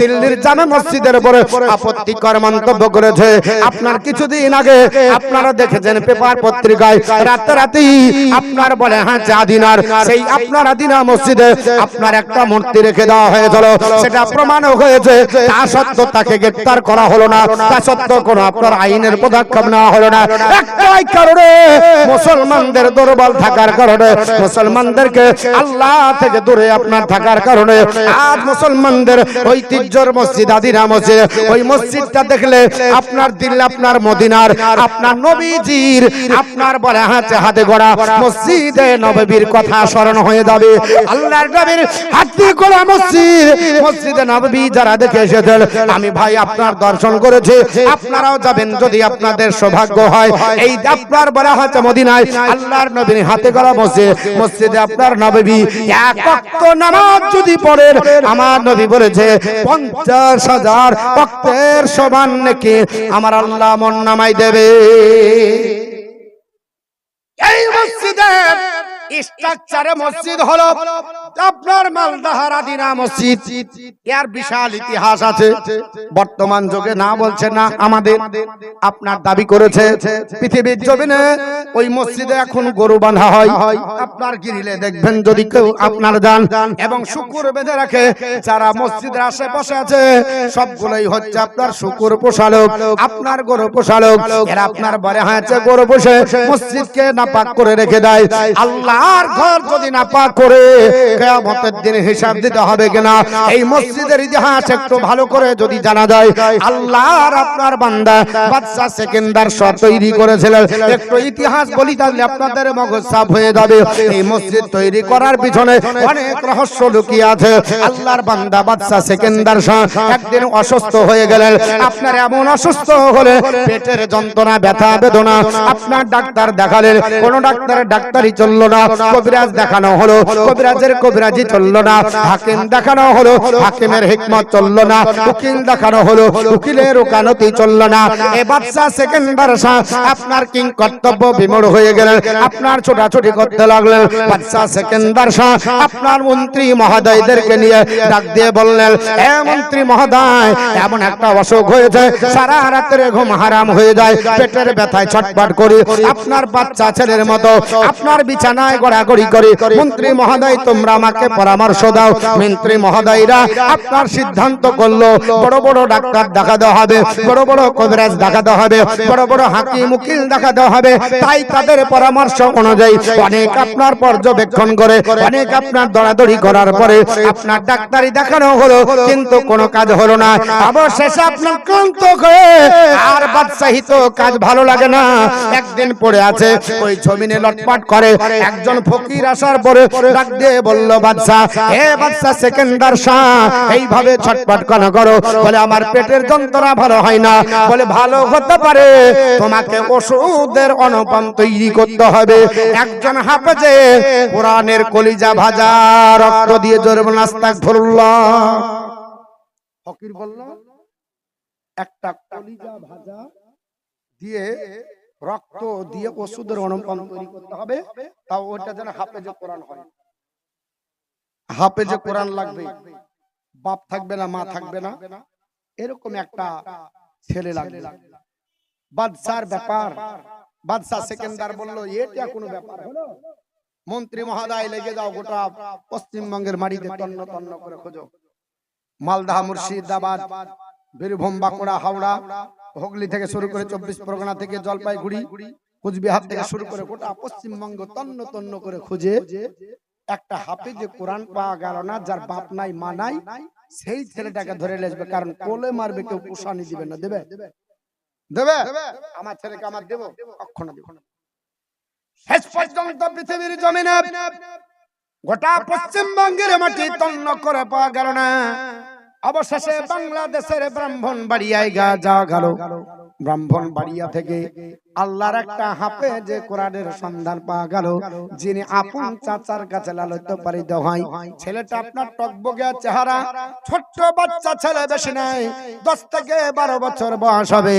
দিল্লির জামে মসজিদের উপরে আপত্তিকর মন্তব্য করেছে। আপনার কিছুদিন আগে আপনারা দেখেছেন পেপার পত্রিকায়, রাতারাতি আপনার বলে হ্যাঁ চাদিনার। সেই আপনার আদিনা মসজিদে আপনার একটা মূর্তি রেখে দেওয়া হয়েছিল। সেটা প্রমাণ হয়েছে। তা সত্ত্বেও তাকে গ্রেফতার করা হলো না। তা সত্ত্বেও কোনো আপনার আইনের পদক্ষেপ নেওয়া হলো না। একটাই কারণে মুসলমানদের দুর্বল থাকার কারণে, মুসলমানদেরকে আল্লাহ থেকে দূরে আপনার থাকার কারণে, আজ মুসলমানদের ঐতিহ্যর মসজিদ আদিনা মসজিদ, ওই মসজিদটা দেখলে আপনার দিল, আপনার মদিনার, আপনার নবীজির, আপনার বলে হাতে হাতে গড়া মসজিদে নববীর কথা স্মরণ হয়ে যাবে। আল্লাহর নবীর হাতে গড়া মসজিদ, মসজিদে নববী যারা দেখে এসেছেন, আমি ভাই আপনার দর্শন করেছি, আপনারাও যাবেন যদি আপনাদের সৌভাগ্য হয়। এই আপনার বলা হচ্ছে মদিনায়, আল্লাহর নবীর হাতে গড়া মসজিদ, মসজিদে আপনার নববী এক নামাজ যদি পড়েন, আমার নবী বলেছে পঞ্চাশ হাজার ভক্তের সমান নাকি? আমার আল্লাহ মন নামাই দেবে। এই মসজিদের স্ট্রাকচারে মসজিদ হলো আপনার মালদাহার আদিনা মসজিদ এর বিশাল ইতিহাস আছে। বর্তমান যুগে না বলছে না আমাদের, আপনার দাবি করেছে, পৃথিবীর জমিনে ওই মসজিদে এখন গরু বাঁধা হয়। আপনার গিরিলে দেখবেন যদি কেউ আপনার যান, এবং শুকুর বেঁধে রাখে, যারা মসজিদের আশেপাশে আছে, সবগুলোই হচ্ছে আপনার শুকুর পোষালক আপনার গরু পোষালক এরা আপনার বারে হয়েছে গরু পোষে, মসজিদকে নাপাক করে রেখে দেয়। আল্লাহর ঘর যদি নাপাক করে কেয়ামতের দিন হিসাব দিতে হবে কিনা? এই মসজিদের ইতিহাস একটু ভালো করে যদি জানা যায়, আল্লাহর আপনার বান্দা বাদশা সেকেন্দার সব তৈরি করেছিলেন। একটু ইতিহাস বলি তাহলে আপনাদের মগজ সাফ হয়ে যাবে। এই মসজিদ তৈরি করার পিছনে অনেক রহস্য লুকিয়ে আছে। আল্লাহর বান্দা বাদশা সেকেন্দার শাহ একদিন অসুস্থ হয়ে গেলেন। আপনার এমন অসুস্থ হলে পেটের যন্ত্রণা, ব্যথা, বেদনা আপনার ডাক্তার দেখালেন। কোন ডাক্তারের ডাক্তারই চলল না। কবিরাজ দেখানো হলো। কবিরাজের কবিরাজি চলল না। হাকিম দেখানো হলো, হাকিমের হিকমত চলল না। উকিল দেখানো হলো, উকিলের ওকানতি চলল না। এ বাদশা সেকেন্ডার শাহ আপনার কিং কর্তব্য বিমূঢ় হয়ে গেলেন, আপনার ছোটাছুটি করতে লাগলেন। বাদশা সেকেন্ডার শাহ আপনার মন্ত্রী মহোদয়দেরকে নিয়ে ডাক দিয়ে বললেন, এ মন্ত্রী মহোদয়, এমন একটা অসুখ হয়েছে, সারা রাত্রে ঘুম হারাম হয়ে যায়, পেটের ব্যথায় ছটপট করি, আপনার বাচ্চা ছেলের মতো, আপনার বিছানায় গড়াগড়ি করি, মন্ত্রী মহোদয়, তোমরা আমাকে পরামর্শ দাও। মন্ত্রী মহোদয়রা, আপনার সিদ্ধান্ত করল। বড় বড় ডাক্তার দেখাতে হবে, বড় বড় কবিরাজ দেখাতে হবে, বড় বড় হাকিম, উকিল দেখাতে হবে। তাই তাদের পরামর্শ অনুযায়ী অনেক আপনার পর্যবেক্ষণ করে, অনেক আপনার দৌড়াদৌড়ি করার পরে আপনার ডাক্তারি দেখানো হলো, কিন্তু কোনো কাজ হলো না। অবশেষে আপনার ক্লান্ত হয়ে আর বাদশাহী তো কাজ ভালো লাগে না। একদিন পড়ে আছে, ওই জমিনে লটপাট করে, একজন ফকির আসার পরে ডাক দিয়ে বলল বাদশা হে বাদশা সেকেন্ডার শাহ, এইভাবে ছটপট কেন করো? বলে, আমার পেটের যন্ত্রণা ভালো হয় না। বলে, ভালো হতে পারে, তোমাকে ওষুধের অনুপম তৈরি করতে হবে। একজন হাফেজে কোরআনের কলিজা ভাজা, রক্ত দিয়ে জোরে বলে আস্তাগফিরুল্লাহ। ফকির বলল, একটা কলিজা ভাজা দিয়ে রক্ত দিয়ে ওষুধের অনুপম তৈরি করতে হবে, তাও ওটা যেন হাফেজে কোরআন হয়। হাফেজে কোরআন লাগবে বাপ থাকবে না মা থাকবে না এরকম একটা ছেলে লাগবে। বাদশার ব্যাপার বাদশাহ সেকেন্দার বলল এটা কোনো ব্যাপার হলো? মন্ত্রী মহোদয় লেগে যাও গোটা পশ্চিমবঙ্গের মাটিতে তন্ন তন্ন করে খোঁজো। মালদা মুর্শিদাবাদ বীরভূম বাঁকুড়া হাওড়া হুগলি থেকে শুরু করে চব্বিশ পরগনা থেকে জলপাইগুড়ি কুচবিহার থেকে শুরু করে গোটা পশ্চিমবঙ্গ তন্ন তন্ন করে খুঁজে। একটা হাফিজে কোরআন পাওয়া গেল না যার বাপ নাই মা নাই সেই ছেলেটাকে ধরে লেসবে কারণ কোলে মারবে কেউ কুষানি দিবে না দেবে? দেবে। আমার ছেলেকে আমার দেব? কখনো দেব। শেষ পর্যন্ত পৃথিবীর জমিনে গোটা পশ্চিমবঙ্গের মাটি তন্ন করে পাওয়া গেল না। অবশেষে বাংলাদেশের ব্রাহ্মণ বাড়িয়ায় গা যাওয়া গেল। ব্রাহ্মণ বাড়িয়া থেকে আল্লাহর একটা হাফে যে কোরআনের সন্ধান পাওয়া গেল যিনি আপন চাচার কাছে লালিত পালিত হয়। ছেলেটা আপনার টকবগে চেহারা ছোট্ট বাচ্চা ছেলে বেশি নাই। দশ থেকে বারো বছর বয়স হবে।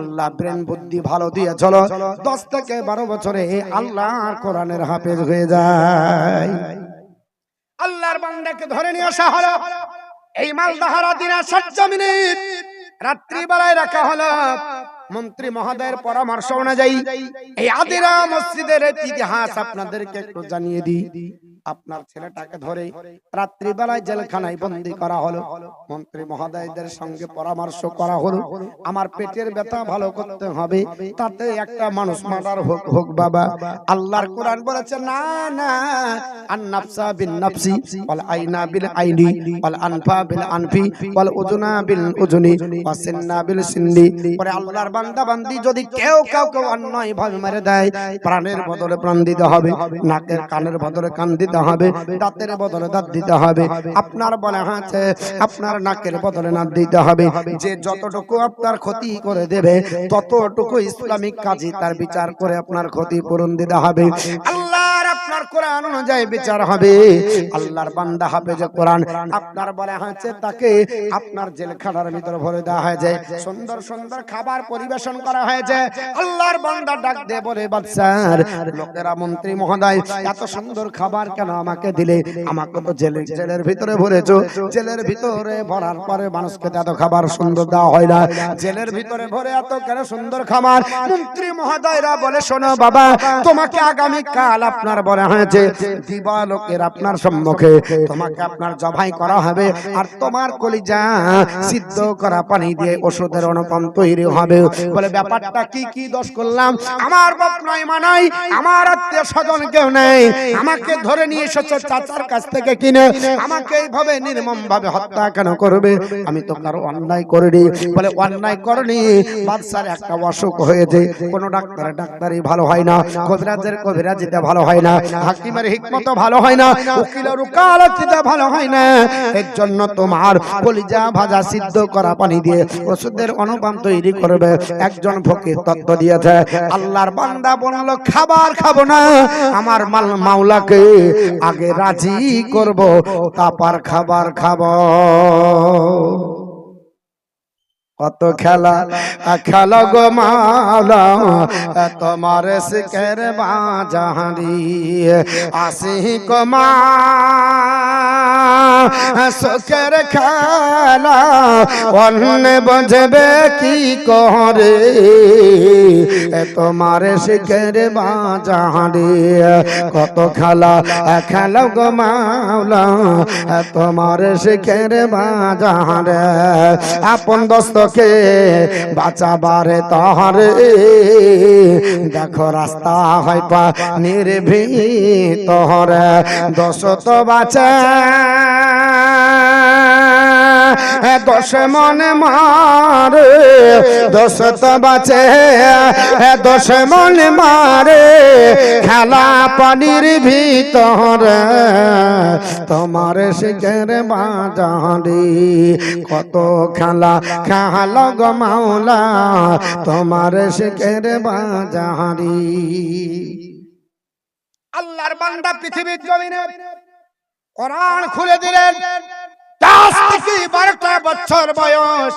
আল্লাহ ব্রেন বুদ্ধি ভালো দিয়ে চলো। দশ থেকে বারো বছরে আল্লাহর কোরআনের হাফেজ হয়ে যায়। আল্লাহর বান্দাকে ধরে নিয়ে আসা হলো এই মালদাহারা দিনা মিনিট রাত্রিবেলায় রাখা হলো মন্ত্রী মহোদয়ের পরামর্শ অনুযায়ী এই আদিরা মসজিদের ইতিহাস আপনাদেরকে একটু জানিয়ে দিই। আপনার ছেলেটাকে ধরে রাত্রিবেলায় জেলখানায় বন্দি করা হলো। মন্ত্রী মহোদয়দের সঙ্গে পরামর্শ করা হলো। আমার পেটের ব্যথা ভালো করতে হবে। তাতে একটা মানুষ মার্ডার হোক হোক বাবা। আল্লাহর কোরআন বলেছে না না আন নাফসা বিন নাফসি ওয়াল আইনা বিল আইনি ওয়াল আনফা বিল আনফি ওয়াল উজুনা বিল উজুনি ওয়াস সিন্না বিল সিন্নি পরে আল্লাহর বান্দা বান্দি যদি কেউ কাউকে অন্যায় ভাবে মেরে দেয় প্রাণের বদলে প্রাণ দিতে হবে। নাকের কানের বদলে কান দিতে হবে, দাঁতের বদলে দাঁত দিতে হবে। আপনার বলে হাঁচে, আপনার নাকের বদলে নাক দিতে হবে। যে যতটুকু আপনার ক্ষতি করে দেবে, ততটুকু ইসলামিক কাজে তার বিচার করে আপনার ক্ষতি পূরণ দিতে হবে। আল্লাহর আপনার কোরআন অনুযায়ী বিচার হবে। আল্লাহর বান্দা কোরআন। আপনার হয়েছে তাকে আপনার জেলখানার ভরে দেওয়া হয়েছে। সুন্দর সুন্দর খাবার পরিবেশন করা হয়েছে। আল্লাহর বান্দা ডাক বলে বাদশার লোকেরা মন্ত্রী মহোদয়, এত সুন্দর খাবার কেন আমাকে দিলে? আমাকে তো জেলে, জেলের ভিতরে ভরেছো। জেলের ভিতরে ভরার পরে মানুষকে এত খাবার সুন্দর দেওয়া হয় না। জেলের ভিতরে ভরে এত কেন সুন্দর খাবার? মন্ত্রী মহোদয়রা বলে, শোনো বাবা, তোমাকে আগামী কাল আপনার বলা হয়েছে। দিবালোকের আপনার সম্মুখে তোমাকে আপনার জবাই করা হবে আর তোমার কলিজা সিদ্ধ করা পানি দিয়ে ওষুধের অনুপম তৈরি হবে। বলে, ব্যাপারটা কি কি দোষ করলাম? আমার বাপ নাই মানাই আমার আত্মীয় স্বজন কেউ নেই। আমাকে ধরে নিয়ে এসেছ চাচার কাছ থেকে কিনে। আমাকে এইভাবে নির্মম ভাবে হত্যা কেন করবে? আমি তো কারও অন্যায় করিনি। বলে, অন্যায় করনি। বাদশার একটা অসুখ হয়েছে। কোন ডাক্তারের ডাক্তারই ভালো হয় না। কবিরাজের কবিরাজিতে ভালো হয় না। হাকিমের হিকমত ভালো হয় না উকিলের উকালতিতে ভালো হয় না। এর জন্য তোমার কলিজা ভাজা সিদ্ধ করা পানি দিয়ে ওষুধের অনুপাম তৈরি করবে। একজন ফকির তত্ত্ব দিয়েছে আল্লাহর বান্দা বলল খাবার খাব না আমার মাল মাওলাকে আগে রাজি করব তারপর খাবার খাব। কত খেলা খেল গো মাওলা তোমার শিখের বাজাহারি আসি কমা সুখের খেলা, অন্য বুঝবে কি করে? তোমার শিখের বাজাহারি কত খেলা খেলা গো মাওলা তোমার শিখের বাজাহারে আপন দোস্তকে বাঁচাবারে তহরে, দেখো রাস্তা হয় পা নির্ভীত হরে, দোষ তো বাঁচে দশ মনে মারে, দশ তো বাঁচে। দশ মনে মারে, খেলা পানির ভিতর। তোমার শিখের বাজারি কত খেলা খেলা গো মাওলা। তোমার শিখের বাজারি আল্লাহর বান্দা পৃথিবীর জমিনে কোরআন খুলে দিলেন। বারোটা বছর বয়স।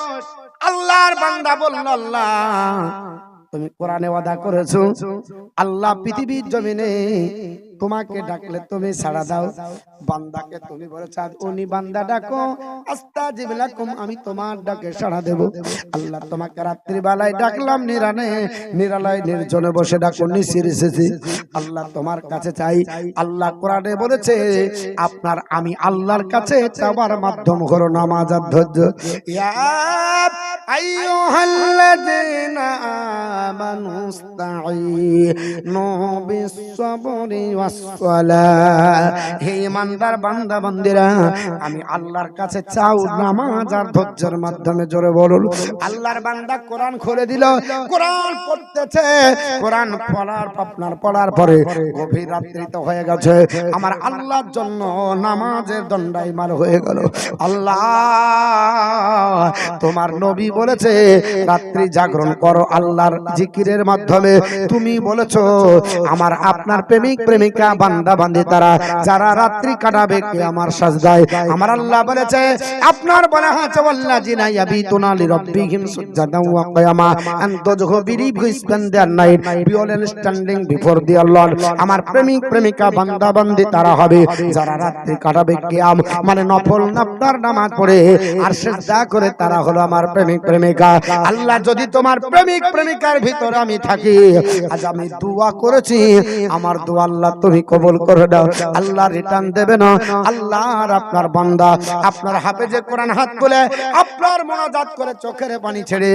আল্লাহর বান্দা বলল, আল্লাহ, তুমি কোরআনে ওয়াদা করেছ। আল্লাহ পৃথিবীর জমিনে তোমাকে ডাকলে তুমি ছাড়া দাও। বান্দাকে তুমি বলেছ উনি বান্দা ডাকো। আস্তা জিবিলাকুম আমি তোমার ডাকে সাড়া দেব। আল্লাহ তোমাকে রাত্রি বেলায় ডাকলাম নিরানে। নিরালয় নির্জনে বসে ডাকো নিশির এসেছি আল্লাহ তোমার কাছে চাই। আল্লাহ কোরআনে বলেছে আপনার আমি আল্লাহর কাছে চাবার মাধ্যম হলো নামাজ আর ধৈর্য। ইয়া আইয়ুহাল্লাযীনা আমানু ইসতাঈনু বিস-সাবরি ওয়াস-সালাহ আমি আল্লাহর কাছে চাও নামাজ আর ধৈর্যের মাধ্যমে জোরে বলুন। আল্লাহর বান্দা কোরআন খুলে দিল। কোরআন পড়তেছে। কোরআন পড়ার, আপনার পড়ার পরে গভীর হয়ে গেছে। আমার আল্লাহর জন্য নামাজের দণ্ডাই হয়ে গেল। আল্লাহ, তোমার নবী বলেছে, রাত্রি জাগরণ করো আল্লাহর জিকিরের মাধ্যমে। তুমি বলেছ, আমার আপনার প্রেমিক, প্রেমিকা বান্দা তারা যারা রাত্রি কাটাবে কে আমার সাজদায় আমার আল্লাহ বলেছে, আপনার বলা ওয়াল্লাযিনা ইয়াবিতুনা লিরাব্বিহিম সুজদান ওয়া কিয়ামা। purely standing before their Lord, আমার প্রেমিক, প্রেমিকা, বান্দা বান্দি তারা হবে, যারা রাত্রি কাটাবে কিয়াম মানে নফল নাফতার নামাজ পড়ে, আর সিজদা করে তারা হলো আমার প্রেমিক, প্রেমিকা। আল্লাহ, যদি তোমার প্রেমিক, প্রেমিকার ভিতরে আমি থাকি, আজ আমি দোয়া করেছি, আমার দোয়া আল্লাহ তুমি কবুল করে দাও। আল্লাহ রিটার্ন দেবে না। আল্লাহ আর আপনার বান্দা আপনার হাফেজে কোরআন হাত তুলে আপনার মোনাজাত করে চোখের পানি ছেড়ে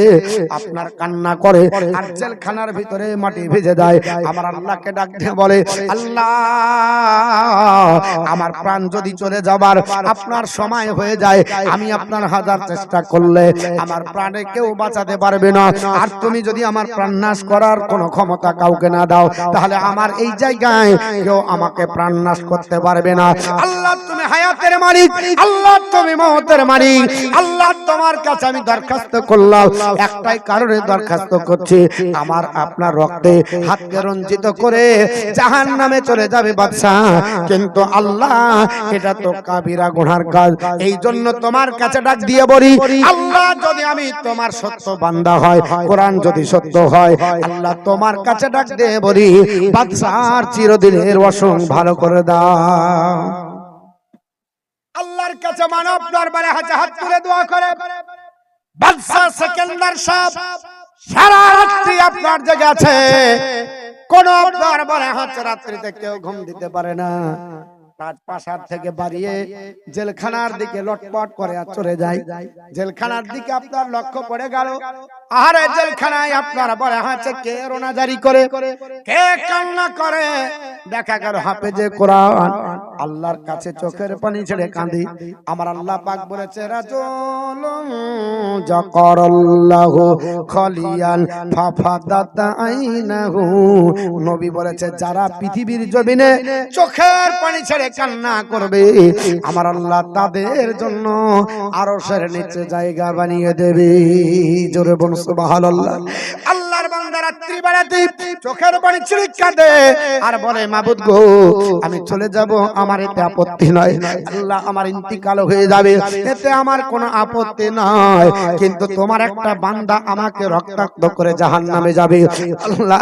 আপনার কান্না করে আর জেলখানার ভিতরে মাটি ভেজে দেয় আমার আল্লাহকে ডাক দিয়ে বলে আল্লাহ আমার প্রাণ যদি চলে যাবার আপনার সময় হয়ে যায় আমি আপনার হাজার চেষ্টা করলে আমার প্রাণে কেউ বাঁচাতে পারবে না। আর তুমি যদি আমার প্রাণ নাশ করার কোনো ক্ষমতা কাউকে না দাও তাহলে আমার এই জায়গায় কেউ আমাকে প্রাণ নাশ করতে পারবে না। আল্লাহ হায়াতের মালিক, আল্লাহ তুমি মহতের মালিক, আল্লাহ তোমার কাছে আমি দরখাস্ত করলাম। একটাই কারণে দরখাস্ত করছি, আমার আপনার রক্তে হাতকে রঞ্জিত করে জাহান নামে চলে যাবে বাদশাহ। কিন্তু আল্লাহ, এটা তো কাবিরা গুনার কাজ। এই জন্য তোমার কাছে ডাক দিয়ে বলি, আল্লাহ যদি আমি তোমার সত্য বান্দা হয়, কোরআন যদি সত্য হয়, আল্লাহ তোমার কাছে ডাক দিয়ে বলি বাদশার চিরদিনের অসং ভালো করে দাও। আল্লাহর কাছে মানব দরবারে হাতে হাত তুলে দোয়া করে। বাদশা সেকেন্দার সাহেব, সারা রাত্রি আপনার জেগে আছে। কোন দরবারে হাতে রাত্রিতে কেউ ঘুম দিতে পারে না। থেকে বাড়িয়ে জেলখানার দিকে লটপট করে চলে যায়। জেলখানার দিকে আপনার লক্ষ্য পড়ে গেল। আরে জেলখানায় আপনার হাতে কে রোনা জারি করে? কে কান্না করে? দেখা গেল হাফেজে কোরআন। আল্লাহর কাছে চোখের পানি ছেড়ে কাঁদি। আমার আল্লাহ পাক বলেছে রাজুলুম জাকারাল্লাহু খলিয়ান ফাফাদাত আইনাহু নবী বলেছে যারা পৃথিবীর জমিনে চোখের পানি ছেড়ে কান্না করবে আমার আল্লাহ তাদের জন্য আরশের নিচে জায়গা বানিয়ে দেবে। জোরে বল সুবহানাল্লাহ। আল্লাহর চোখের পানি আর বলে, মাবুদ গো, আমি চলে যাব, আমার এতে আপত্তি নয়। আল্লাহ আমার ইন্তিকাল হয়ে যাবে, এতে আমার কোনো আপত্তি নয়। কিন্তু তোমার একটা বান্দা আমাকে রক্তাক্ত করে জাহান নামে যাবে। আল্লাহ,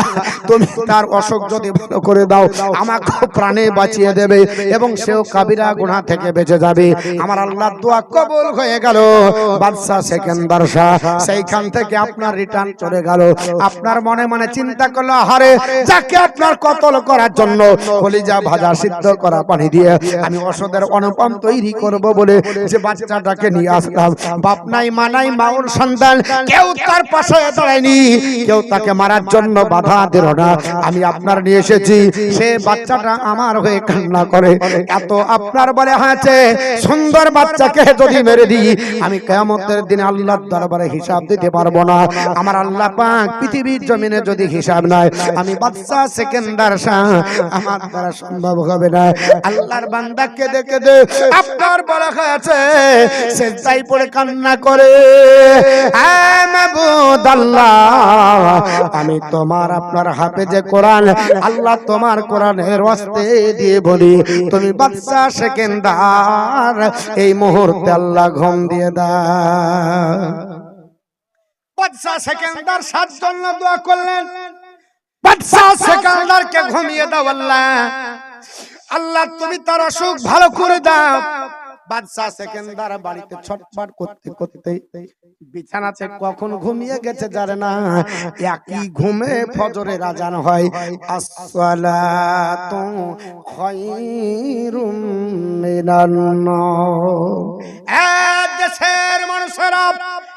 তুমি তার অসুখ যদি ভালো করে দাও আমাকে প্রাণে বাঁচিয়ে দেবে এবং সেও কাবিরা গুনাহ থেকে বেঁচে যাবে। আমার আল্লাহ দোয়া কবুল হয়ে গেল। বাদশা সেকেন্দার শাহ, সেইখান থেকে আপনার রিটার্ন চলে গেল। আপনার মনে মনে মনে চিন্তা করল হারে যাকে আপনার কতল করার জন্য কলিজা ভাজা সিদ্ধ করা পানি দিয়ে আমি ওষুধের অনুপম তৈরি করব বলে যে বাচ্চাটাকে নিয়ে আসলাম বাপ নাই মা নাই মাউর সন্তান কেউ তার পাশে দাঁড়ায়নি কেউ তাকে মারার জন্য বাধা দিল না। আমি আপনার নিয়ে এসেছি সে বাচ্চাটা আমার হয়ে কান্না করে। এত আপনার বলে হয়েছে সুন্দর বাচ্চাকে যদি মেরে দিই আমি কেয়ামতের দিনে আল্লাহর দরবারে হিসাব দিতে পারব না। আমার আল্লাহ পাক পৃথিবীর জমিনে যদি হিসাব নাই আমি বাচ্চা সেকেন্ডার শাহ আমার দ্বারা সম্ভব হবে না। আল্লাহর বান্দা কেঁদে কেঁদে আপনার বলা হয়েছে সে তাই পড়ে কান্না করে। আল্লাহ আমি তোমার আপনার হাতে যে কোরআন আল্লাহ তোমার কোরআনের ওয়াস্তে দিয়ে বলি তুমি বাচ্চা সেকেন্ডার এই মুহূর্তে আল্লাহ ঘুম দিয়ে দাও। বাদশা সেকেন্দার সাত জন্য দোয়া করলেন। বাদশা সেকেন্দারকে ঘুমিয়ে দাও আল্লাহ। আল্লাহ তুমি তার অসুখ ভালো করে দাও। বাদশা সেকেন্দার বাড়িতে ছটফট করতে করতে বিছানাতে কখন ঘুমিয়ে গেছে জানে না। একই ঘুমে ফজরে আজান হয়। আসসালাতু খায়রুম মিনান নাওম এ দেশের মানুষেরা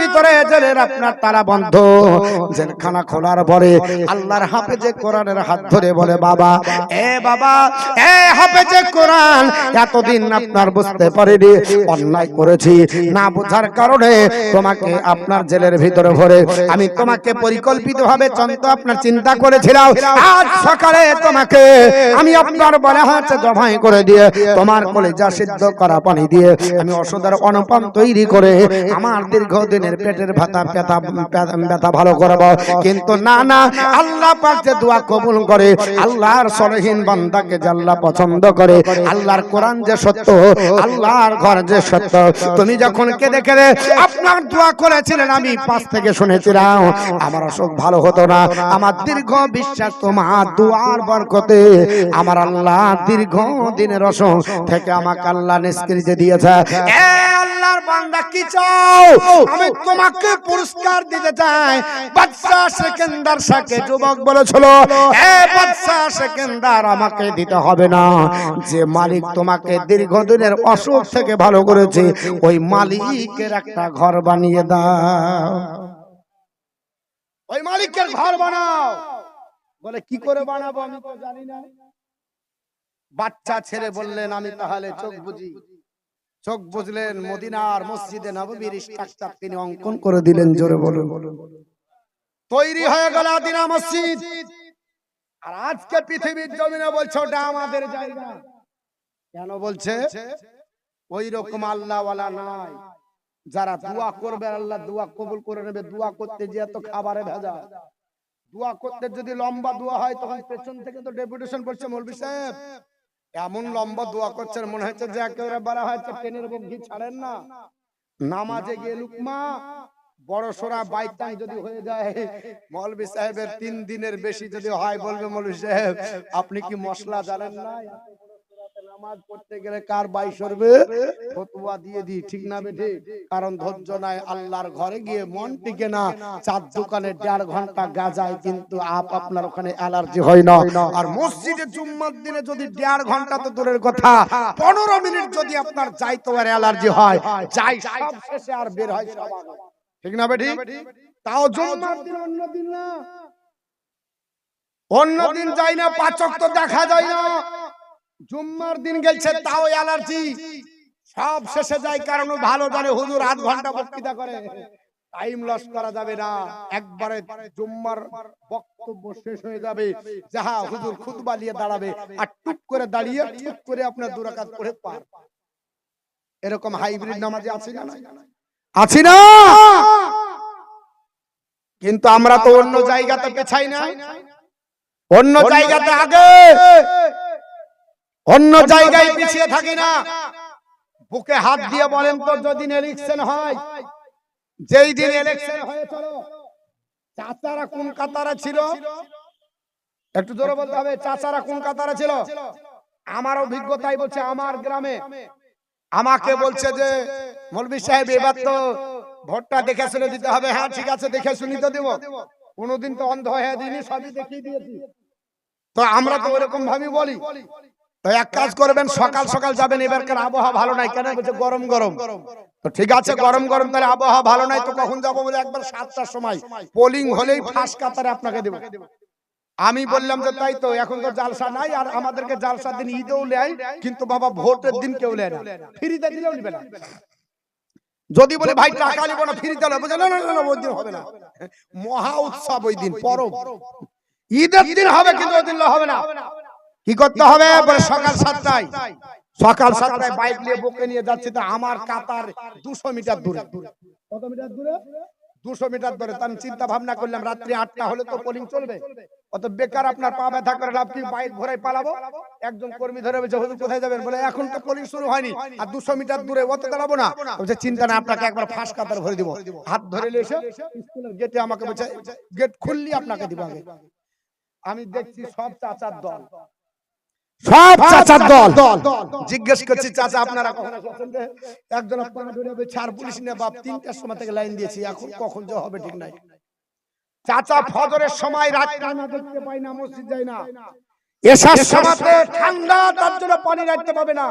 ভিতরে আপনার এতদিন আপনার বুঝতে পারিনি, অন্যায় করেছি। না বোঝার কারণে তোমাকে আপনার জেলের ভিতরে ভরে আমি তোমাকে পরিকল্পিত ভাবে চন্ত আপনার চিন্তা করেছিলাম। আজ সকালে তোমাকে আমি আপনার বলে হাতে জমাই করে দিয়ে তোমার কলেজা সিদ্ধ করা পানি দিয়ে আমি ওষুধের অনুপম তৈরি করে আমার দীর্ঘদিনের পেটের ভাতা ব্যথা ব্যথা ভালো করব। কিন্তু না না আল্লাহ পাক যে দোয়া কবুল করে আল্লাহর সরহীন বান্দাকে যে আল্লাহ পছন্দ করে আল্লাহর কোরআন যে সত্য আল্লাহর ঘর যে সত্য তুমি যখন কেঁদে কেঁদে আপনার দোয়া করেছিলেন আমি পাশ থেকে শুনেছিলাম আমার অসুখ ভালো হতো না আমার দীর্ঘ বিশ্বাস তোমার দোয়ার বরকতে আমার আল্লাহ দীর্ঘ দিনের অসুখ থেকে আমাকে আল্লাহ নিষ্কৃতি দিয়েছে। আল্লাহর বান্দা কি চাও? আমি তোমাকে পুরস্কার দিতে চাই। বাদশা সেকেন্দার সাকে যুবক বলেছিল এ বাদশা সেকেন্দার আমাকে দিতে হবে না। যে মালিক তোমাকে দীর্ঘদিনের অসুখ থেকে ভালো করেছে ওই মালিকের একটা ঘর বানিয়ে দাও। ওই মালিকের ঘর বানাও। বলে কি করে বানাবো আমি তো জানি না। বাচ্চা ছেড়ে বললেন, আমি তাহলে চোখ বুঝি চোখ বুঝলেন মদিনার মসজিদে নববীর স্ট্রাকচার তিনি অঙ্কন করে দিলেন, জোরে বলুন। তৈরি হয়ে গেল আদিনা মসজিদ। আর আজকে পৃথিবীর জমিনে বলছে, ওটা আমাদের জায়গা। কেন বলছে? ওই রকম আল্লাহওয়ালা নাই। যারা দোয়া করবে, আল্লাহ দোয়া কবুল করে নেবে। দোয়া করতে যে এত খাবারে ভেজা দোয়া করতে যদি লম্বা দোয়া হয়, তখন পেছন থেকে তো ডেপুটেশন পড়ছে মৌলবি সাহেব। এমন লম্বা দোয়া করছেন, মনে হচ্ছে যে একেবারে বলা হয়েছে ট্রেনের বগি ছাড়েন না। নামাজে গিয়ে লুকমা, বড় সরা বাইতাং যদি হয়ে যায় মলবি সাহেবের তিন দিনের বেশি যদি হয় বলবে মলবি সাহেব, আপনি কি মশলা জানেন না? নামাজ পড়তে গেলে কার বাই সরবে? ফতুয়া দিয়ে দি ঠিক না বেঠে? কারণ ধৈর্য নাই, আল্লাহর ঘরে গিয়ে মন টিকে না। চার দোকানে দেড় ঘণ্টা গাজায় কিন্তু আপ আপনার ওখানে অ্যালার্জি হয় না। আর মসজিদে জুম্মার দিনে যদি দেড় ঘণ্টা তো দূরের কথা, পনেরো মিনিট যদি আপনার যাইতো আর অ্যালার্জি হয়, যাই সব শেষে আর বের হয় ঠিক না বেঠি? তাও জুম্মার দিন, অন্য দিন না। অন্য দিন যাই না, পাচক তো দেখা যায় না। জুম্মার দিন গেছে তাও অ্যালার্জি। সব শেষে যায় কারণ ভালো জানে হুজুর আধ ঘণ্টা বক্তৃতা করে। টাইম লস করা যাবে না। একবারে জুম্মার বক্তব্য শেষ হয়ে যাবে। যাহা হুজুর খুতবা নিয়ে দাঁড়াবে। আর টুক করে দাঁড়িয়ে টুক করে আপনার দুরাকাত পড়ে পার। এরকম হাইব্রিড নামাজে আছে না আছি না? কিন্তু আমরা তো অন্য জায়গাতে পেছাই না। অন্য জায়গাতে আগে। অন্য জায়গায় পিছিয়ে থাকি না। বুকে হাত দিয়ে বলেন তো, যদি ইলেকশন হয়, যেই দিন ইলেকশন হয়েছিল চাচারা কোন কাতারা ছিল? একটু জোরে বলতে হবে, চাচারা কোন কাতারা ছিল? আমার অভিজ্ঞতাই বলছে, আমার গ্রামে। আমাকে বলছে যে মৌলবি সাহেব, এবার তো ভোটটা দেখে শুনে দিতে হবে। হ্যাঁ ঠিক আছে, দেখে শুনি তো দেবো। কোনোদিন তো অন্ধ হয়ে দিইনি, সবই দেখিয়ে দিয়েছি। তো আমরা তো ওরকম ভাবি বলি। তো এক কাজ করবেন সকাল সকাল যাবেন এবারকার আবহাওয়া ভালো নাই কেন বলছে গরম গরম? তো ঠিক আছে গরম গরম তাহলে আবহাওয়া ভালো নাই তো কখন যাব বলে একবার সাতটার সময়। পোলিং হলেই ফার্স্ট কাতারে আপনাকে দেবো। আমি বললাম যে তাই তো এখন তো জালসা নাই আর আমাদেরকে জালসা দিন ঈদেও নেয় কিন্তু বাবা ভোটের দিন কেউ নেয় না। ফ্রিতে দিলেও নিবে না। যদি বলে ভাই টাকা নিব না ফ্রিতে হলে। না না না, না ওই দিন হবে না। মহা উৎসব ওই দিন পরব। ঈদের দিন হবে কিন্তু ওই দিন হবে না। কি করতে হবে? সকাল সাতটায়। সকাল সাতটায় বাইক নিয়ে বুকে নিয়ে যাচ্ছে তো আমার কাতার দুশো মিটার দূরে। কত মিটার দূরে? দুশো মিটার দূরে। তা আমি চিন্তা ভাবনা করলাম রাত্রি আটটা হলে তো পোলিং চলবে। অত বেকার আপনার পা ব্যথা করে লাভ কি? বাইক ঘোরায় পালাবো? একজন কর্মী ধরে হুজুর কোথায় যাবেন? বলে এখন তো পুলিশ শুরু হয়নি। আর দুশো মিটার দূরে অত দাঁড়াবো না। বলছে চিন্তা না আপনাকে একবার ফাঁস কাতার ভরে দিব। হাত ধরে নিয়ে এসে স্কুলের গেটে আমাকে বলছে গেট খুললি আপনাকে দিব আগে। আমি দেখছি সব চাচার দল। সব চাচার দল। জিজ্ঞেস করছি চাচা আপনারা কখন? একজন আপনারা ধরে হবে চার পুলিশ নিয়ে বাপ তিনটার সময় থেকে লাইন দিয়েছি এখন কখন যে হবে ঠিক নাই। চাচা ফজরের সময় রাত কানা দেখতে পাই না মসজিদ যাই না। এসার সময়তে ঠান্ডা তার জন্য পানি রাখতে পাবে না।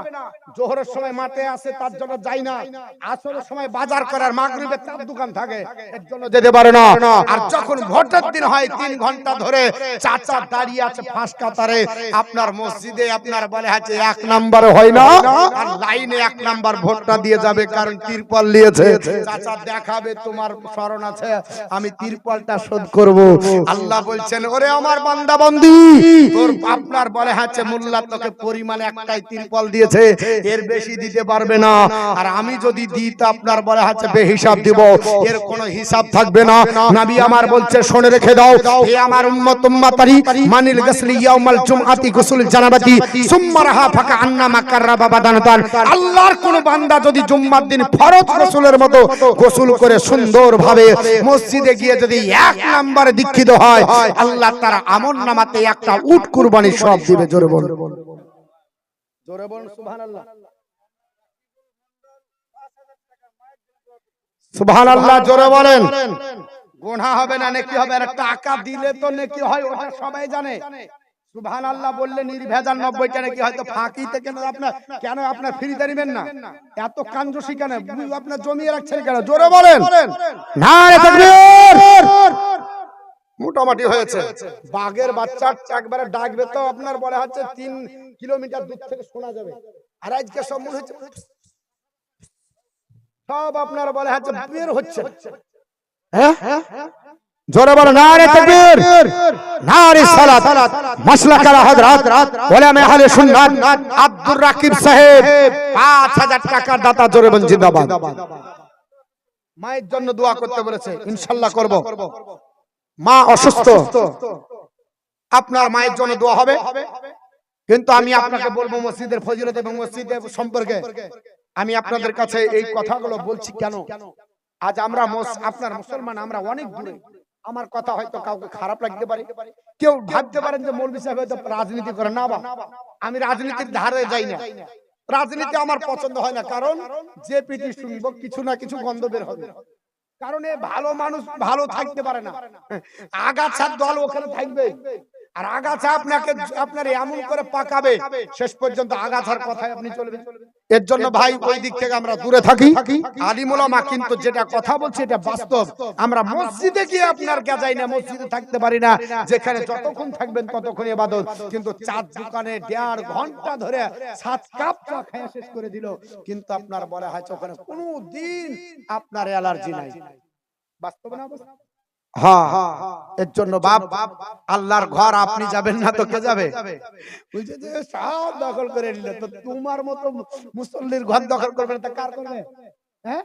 জোহরের সময় মাঠে আসে তার জন্য যাই না। আসরের সময় বাজার করার মাগরিবে তার দোকান থাকে। এর জন্য যেতে পারে না। আর যখন ভোটের দিন হয় তিন ঘণ্টা ধরে চাচা দাঁড়িয়ে আছে ফাঁস কাতারে। আপনার মসজিদে আপনার বলে আছে এক নাম্বারে হয় না। আর লাইনে এক নাম্বার ভোটটা দিয়ে যাবে কারণ তিরপল নিয়েছে। চাচা দেখাবে তোমার স্মরণ আছে আমি তিরপলটা শোধ করব। আল্লাহ বলছেন ওরে আমার বান্দা বন্দি তোর আপনার বলে হচ্ছে মোল্লা তোকে পরিমাণে একটাই তিরপল দিয়েছে এর বেশি দিতে পারবে না। আর আমি যদি দিই তো আপনার বলে হচ্ছে বেহিসাব দিব। এর কোনো হিসাব থাকবে না। নবী আমার বলছে শুনে রেখে দাও। হে আমার উম্মত উম্মাতারি মানিল গসলি ইয়াউমাল জুমআতি গুসুল জানাবাতি সুম্মা রাহা ফাকা আন্নামা কাররাবা বাদানাতান আল্লাহর কোন বান্দা যদি জুম্মার দিন ফরজ গোসলের মতো গোসল করে সুন্দরভাবে মসজিদে গিয়ে যদি এক নম্বরে দীক্ষিত হয় আল্লাহ তার আমল নামাতে একটা উট কুরবানি সব দিবে জোরে বল। জোরে বল। সুবহানাল্লাহ। সুবহানাল্লাহ জোরে বলেন। গোনা হবে না নেকি হবে? আর টাকা দিলে তো নেকি হয় ওটা সবাই জানে। সুবহান আল্লাহ বললে নির্ভেজাল নব্বইটা নাকি হয়তো ফাঁকি থেকে না আপনার কেন আপনার ফ্রিতে নিবেন না? এত কাঞ্জসি কেন? আপনার জমিয়ে রাখছেন কেন? জোরে বলেন। না মোটামুটি হয়েছে। বাঘের বাচ্চা একবারে ডাকবে তো আপনার বলে হচ্ছে তিন কিলোমিটার দূর থেকে শোনা যাবে। আর আজকে সব মনে হচ্ছে সব আপনার বলে হচ্ছে বের হচ্ছে। হ্যাঁ? জোরে বলো নারে তাকবীর। নারে সালাত। মাসলাকার হযরত। উলামা আহলে সুন্নাত আব্দুর রাকিব সাহেব। 5000 টাকার দাতা জোরে বল জিন্দাবাদ। মায়ের জন্য দোয়া করতে বলেছে। ইনশাআল্লাহ করব। মা অসুস্থ। আপনার মায়ের জন্য দোয়া হবে। কিন্তু আমি আপনাকে বলব মসজিদের ফজিলত এবং মসজিদের সম্পর্কে। আমি আপনাদের কাছে এই কথাগুলো বলছি কেন? আজ আমরা আপনার মুসলমান, আমরা অনেক দূরে। আমার কথা হয়তো কাউকে খারাপ লাগতে পারে। কেউ ভাবতে পারেন যে মৌলভী সাহেব হয়তো রাজনীতি করে। না বা, আমি রাজনীতির ধারে যাই না। রাজনীতি আমার পছন্দ হয় না। কারণ যে পিটি শুনব, কিছু না কিছু গন্ধ বের হবে। কারণ ভালো মানুষ ভালো থাকতে পারে না। আগাছার দল ওখানে থাকবে। আর আগাছা আপনাকে আপনার এমন করে পাকাবে শেষ পর্যন্ত আগাছার কথায় আপনি চলবেন এর জন্য ভাই ওই দিক থেকে আমরা দূরে থাকি। আলিমুলামা কিন্তু যেটা কথা বলছে এটা বাস্তব। আমরা মসজিদে গিয়ে আপনার গাজাই না মসজিদে থাকতে পারি না যেখানে যতক্ষণ থাকবেন ততক্ষণ ইবাদত। কিন্তু চার দোকানে দেড় ঘণ্টা ধরে সাত কাপ চা খেয়ে শেষ করে দিল। কিন্তু আপনার বলা হয়েছে ওখানে কোনো দিন আপনার অ্যালার্জি নাই। বাস্তব না? হ্যাঁ। এর জন্য বাপ আল্লাহর ঘর আপনি যাবেন না তো কে যাবে? বলছে যে সব দখল করে নিল। তো তোমার মতো মুসল্লির ঘর দখল করবে না তা কার করবে? হ্যাঁ?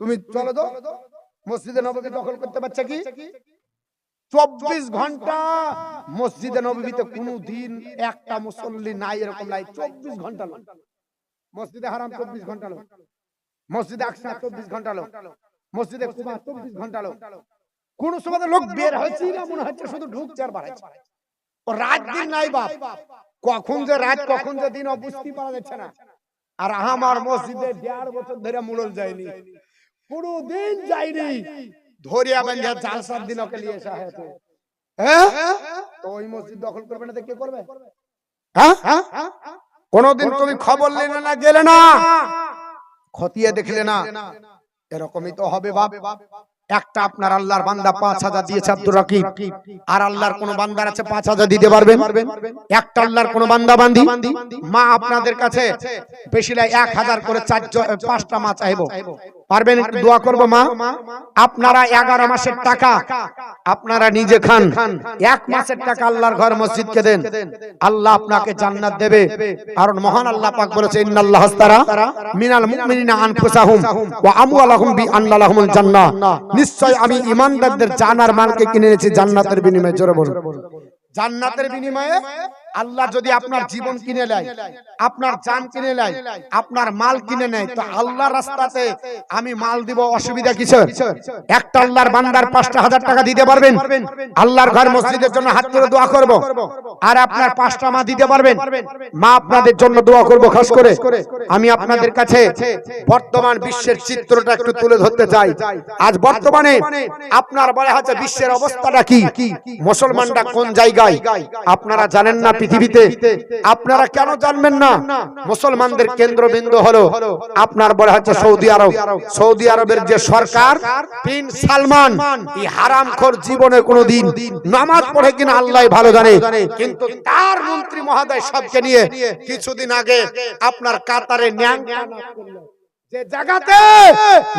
তুমি চলো তো। মসজিদে নবী দখল করতে পারছে কি? চব্বিশ ঘণ্টা মসজিদে নবীতে কোনো দিন একটা মুসল্লি নাই এরকম নাই। চব্বিশ ঘণ্টা লোক মসজিদে হারাম চব্বিশ ঘণ্টা লোক। মসজিদে আকসা চব্বিশ ঘণ্টা লোক। মসজিদে কুবা চব্বিশ ঘণ্টা লোক। কোন সময় লোক বের হয়েছে না মনে হচ্ছে শুধু ঢুকছে আর বাড়াচ্ছে? ও রাত দিন নাই বাপ। কখন যে রাত কখন যে দিন বুঝতে পারা যাচ্ছে না। আর আমার মসজিদে দেড় বছর ধরে মুড়ল যায়নি। কোনো দিন যায়নি। ধরিয়া বান্ধা জালসার দিন ওকে নিয়ে আসা হয়েছে হ্যাঁ? তো ওই মসজিদ দখল করবে না কে করবে? হ্যাঁ? কোনদিন তুমি খবর নিলে না গেলে না। খতিয়ে দেখলে না। এরকমই তো হবে, বাপ। একটা আপনার আল্লাহর বান্দা পাঁচ হাজার দিয়েছে, আব্দুর রাকিব। আর আল্লাহর কোন বান্দার আছে পাঁচ হাজার দিতে পারবেন? একটা আল্লাহর কোন বান্দা বান্দি? মা আপনাদের কাছে বেশি এক হাজার করে চার পাঁচটা মা চাইব। পারবেন একটু দোয়া করব মা? আপনারা এগারো মাসের টাকা আপনারা নিজে খান। এক মাসের টাকা আল্লাহর ঘর মসজিদকে দেন। আল্লাহ আপনাকে জান্নাত দেবে। কারণ মহান আল্লাহ পাক বলেছে ইন্নাল্লাহ হাস্তারা মিনাল মুমিনিনা আনফুসাহুম ওয়া আমওয়ালাহুম বি আন্না জান্নাহ। নিশ্চয় আমি ঈমানদারদের জান আর মালকে কিনে এনেছি জান্নাতের বিনিময়ে জোরে বলুন। জান্নাতের বিনিময়ে আল্লাহ যদি আপনার জীবন কিনে নেয় আপনার জান কিনে নেয় আপনার মাল কিনে নেয় তো আল্লাহর রাস্তাতে আমি মাল দিব অসুবিধা কিসের? একটা আল্লাহর বান্দার পাঁচটা হাজার টাকা দিতে পারবেন? আল্লাহর ঘর মসজিদের জন্য হাত তুলে দোয়া করব। আর আপনার পাঁচটা মা দিতে পারবেন? মা আপনাদের জন্য দোয়া করব। খাস করে। আমি আপনাদের কাছে বর্তমান বিশ্বের চিত্রটা একটু তুলে ধরতে চাই। আজ বর্তমানে আপনার বলা হচ্ছে বিশ্বের অবস্থাটা কি? মুসলমানরা কোন জায়গায় আপনারা জানেন না পৃথিবীতে আপনারা কেন জানবেন না? মুসলমানদের কেন্দ্রবিন্দু হলো আপনার বলা হচ্ছে সৌদি আরব। সৌদি আরবের যে সরকার প্রিন্স সালমান, এই হারামখোর জীবনে কোনোদিন নামাজ পড়ে কিনা আল্লাহ ভালো জানে। কিন্তু তার মন্ত্রী মহোদয় সবকে নিয়ে কিছুদিন আগে আপনার কাতারে ন্যাং যে জায়গাতে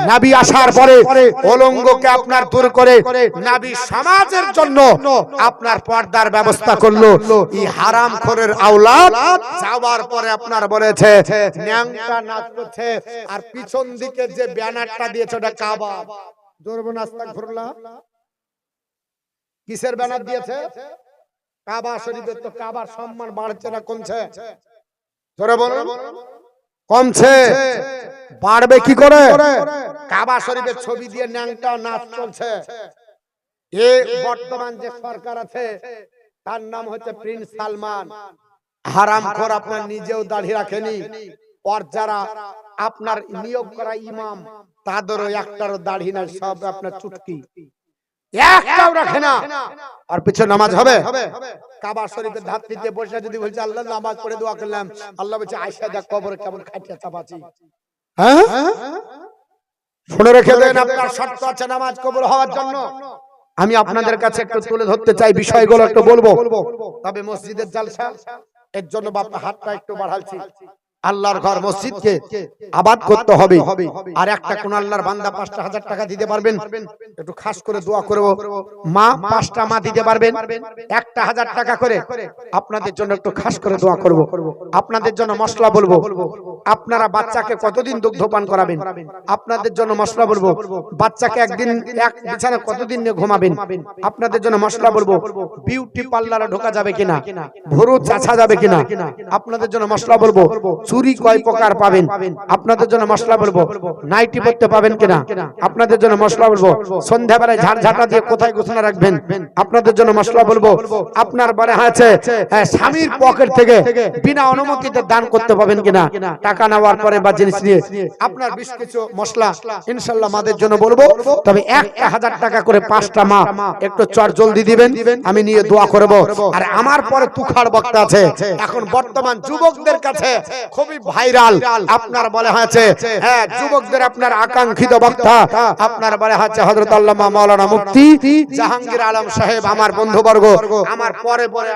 নাবি আসার পরে অলঙ্গকে আপনার দূর করে নাবি সমাজের জন্য আপনার পর্দার ব্যবস্থা করল। এই হারাম খোরের আওলাদ যাওয়ার পরে আপনার বলেছে ন্যাংটা নাচ করছে আর পিছন দিকে যে ব্যানারটা দিয়েছে ওটা কাবা জোরবো নাস্তা ঘুরলা কিসের ব্যানার দিয়েছে? কাবা শরীফের তো কাবার সম্মান বাড়ছে না কমছে। কমছে। বাড়বে কি করে? কাবা শরীফের ছবি দিয়ে ন্যাংটা নাচ চলছে। এ বর্তমান যে সরকার আছে তার নাম হচ্ছে প্রিন্স সালমান। হারাম খোর আপনার নিজেও দাঁড়িয়ে রাখেনি। পর যারা আপনার নিয়োগ করা ইমাম তাদেরও একটারও দাঁড়িয়ে নাই সব আপনার চুটকি। একটাও রাখে না। আর পিছনে নামাজ হবে? কাবা শরীফের ধাত্রীতে বসে যদি বলছে আল্লাহ নামাজ পড়ে দোয়া করলাম। আল্লাহ বলছে আয়সা কবরে কেমন খাটিয়া চাপাচ্ছি। হ্যাঁ? শুনে রেখে দেন আপনার শর্ত আছে নামাজ কবুল হওয়ার জন্য। আমি আপনাদের কাছে একটু তুলে ধরতে চাই বিষয়গুলো একটু বলব। তবে মসজিদের জালসা এর জন্য বাপ হাতটা একটু বাড়ালছি আল্লাহর ঘর মসজিদকে আবাদ করতে হবে। আর একটা কোন আল্লাহর বান্দা পাঁচটা হাজার টাকা দিতে পারবেন? একটু খাস করে দোয়া করব। মা পাঁচটা মা দিতে পারবেন? একটা হাজার টাকা করে আপনাদের জন্য একটু খাস করে দোয়া করব। আপনাদের জন্য মশলা বলব। আপনারা বাচ্চাকে কতদিন দুগ্ধ পান করাবেন? আপনাদের জন্য মশলা বলব। বাচ্চাকে একদিন এক বিছানা কতদিন নিয়ে ঘুমাবেন? আপনাদের জন্য মশলা বলব। বিউটি পার্লারে ঢোকা যাবে কিনা? ভরু চাছা যাবে কিনা আপনাদের জন্য মশলা বলব চুরি কয় প্রকার পাবেন? আপনাদের জন্য মশলা বলব। নাইটি পড়তে পাবেন কিনা? আপনাদের জন্য মশলা বলব। সন্ধ্যাবেলায় ঝাড় ঝাঁটা দিয়ে কোথায় গোছানো রাখবেন? আপনাদের জন্য মশলা বলব। আপনার বারে আছে হ্যাঁ, স্বামীর পকেট থেকে বিনা অনুমতিতে দান করতে পাবেন কিনা? টাকা নেওয়ার পরে বা জিনিস নিয়ে আপনার বেশ কিছু মশলা ইনশাল্লাহ আমাদের জন্য বলব। তবে একটা হাজার টাকা করে পাঁচটা মা একটু চট জলদি দিবেন আমি নিয়ে দোয়া করব। আর আমার পরে তুখার বক্তা আছে এখন বর্তমান যুবকদের কাছে খুবই ভাইরাল আপনার বলে হয়েছে। হ্যাঁ যুবকদের আপনার আকাঙ্ক্ষিত বক্তা আপনার বলে হচ্ছে হযরত আল্লাহ মাওলানা মুক্তি জাহাঙ্গীর আলম সাহেব, আমার বন্ধুবর্গ, আমার পরে পরে